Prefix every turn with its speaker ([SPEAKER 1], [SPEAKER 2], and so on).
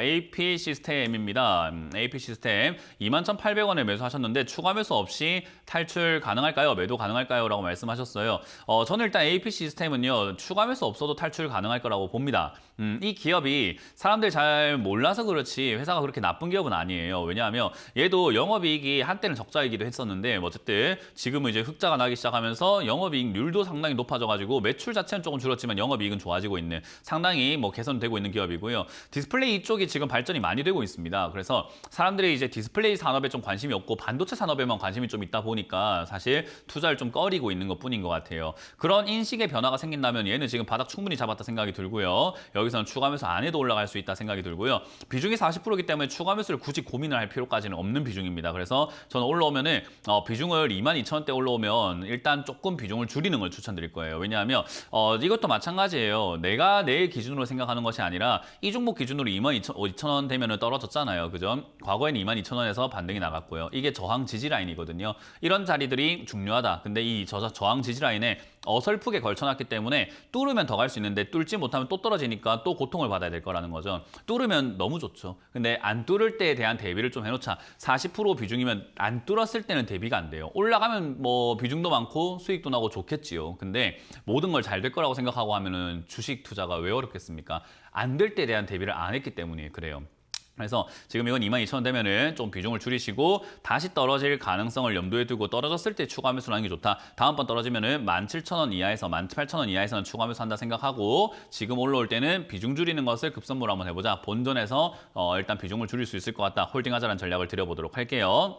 [SPEAKER 1] AP 시스템입니다. 음, AP 시스템 21,800원에 매수하셨는데 추가 매수 없이 탈출 가능할까요? 매도 가능할까요? 라고 말씀하셨어요. 어, 저는 일단 AP 시스템은요. 추가 매수 없어도 탈출 가능할 거라고 봅니다. 음, 이 기업이 사람들이 잘 몰라서 그렇지 회사가 그렇게 나쁜 기업은 아니에요. 왜냐하면 얘도 영업이익이 한때는 적자이기도 했었는데 뭐 어쨌든 지금은 이제 흑자가 나기 시작하면서 영업이익률도 상당히 높아져가지고 매출 자체는 조금 줄었지만 영업이익은 좋아지고 있는 상당히 뭐 개선되고 있는 기업이고요. 디스플레이 이쪽 이 지금 발전이 많이 되고 있습니다. 그래서 사람들이 이제 디스플레이 산업에 좀 관심이 없고 반도체 산업에만 관심이 좀 있다 보니까 사실 투자를 좀 꺼리고 있는 것 뿐인 것 같아요. 그런 인식의 변화가 생긴다면 얘는 지금 바닥 충분히 잡았다 생각이 들고요. 여기서는 추가 매수 안 해도 올라갈 수 있다 생각이 들고요. 비중이 40%이기 때문에 추가 매수를 굳이 고민을 할 필요까지는 없는 비중입니다. 그래서 저는 올라오면은 어, 비중을 22,000원대 올라오면 일단 조금 비중을 줄이는 걸 추천드릴 거예요. 왜냐하면 어, 이것도 마찬가지예요. 내가 내 기준으로 생각하는 것이 아니라 이 종목 기준으로 22,000원 되면은 떨어졌잖아요. 그죠? 과거에는 22,000원에서 반등이 나갔고요. 이게 저항 지지 라인이거든요. 이런 자리들이 중요하다. 근데 이 저, 저항 지지 라인에 어설프게 걸쳐놨기 때문에 뚫으면 더 갈 수 있는데 뚫지 못하면 또 떨어지니까 또 고통을 받아야 될 거라는 거죠. 뚫으면 너무 좋죠. 근데 안 뚫을 때에 대한 대비를 좀 해놓자. 40% 비중이면 안 뚫었을 때는 대비가 안 돼요. 올라가면 뭐 비중도 많고 수익도 나고 좋겠지요. 근데 모든 걸 잘 될 거라고 생각하고 하면은 주식 투자가 왜 어렵겠습니까? 안 될 때에 대한 대비를 안 했기 때문에 그래요. 그래서 지금 이건 22,000원 되면은 좀 비중을 줄이시고 다시 떨어질 가능성을 염두에 두고 떨어졌을 때 추가 매수를 하는 게 좋다. 다음번 떨어지면은 17,000원 이하에서 18,000원 이하에서는 추가 매수 한다 생각하고 지금 올라올 때는 비중 줄이는 것을 급선무로 한번 해보자. 본전에서 어, 일단 비중을 줄일 수 있을 것 같다. 홀딩하자는 전략을 드려보도록 할게요.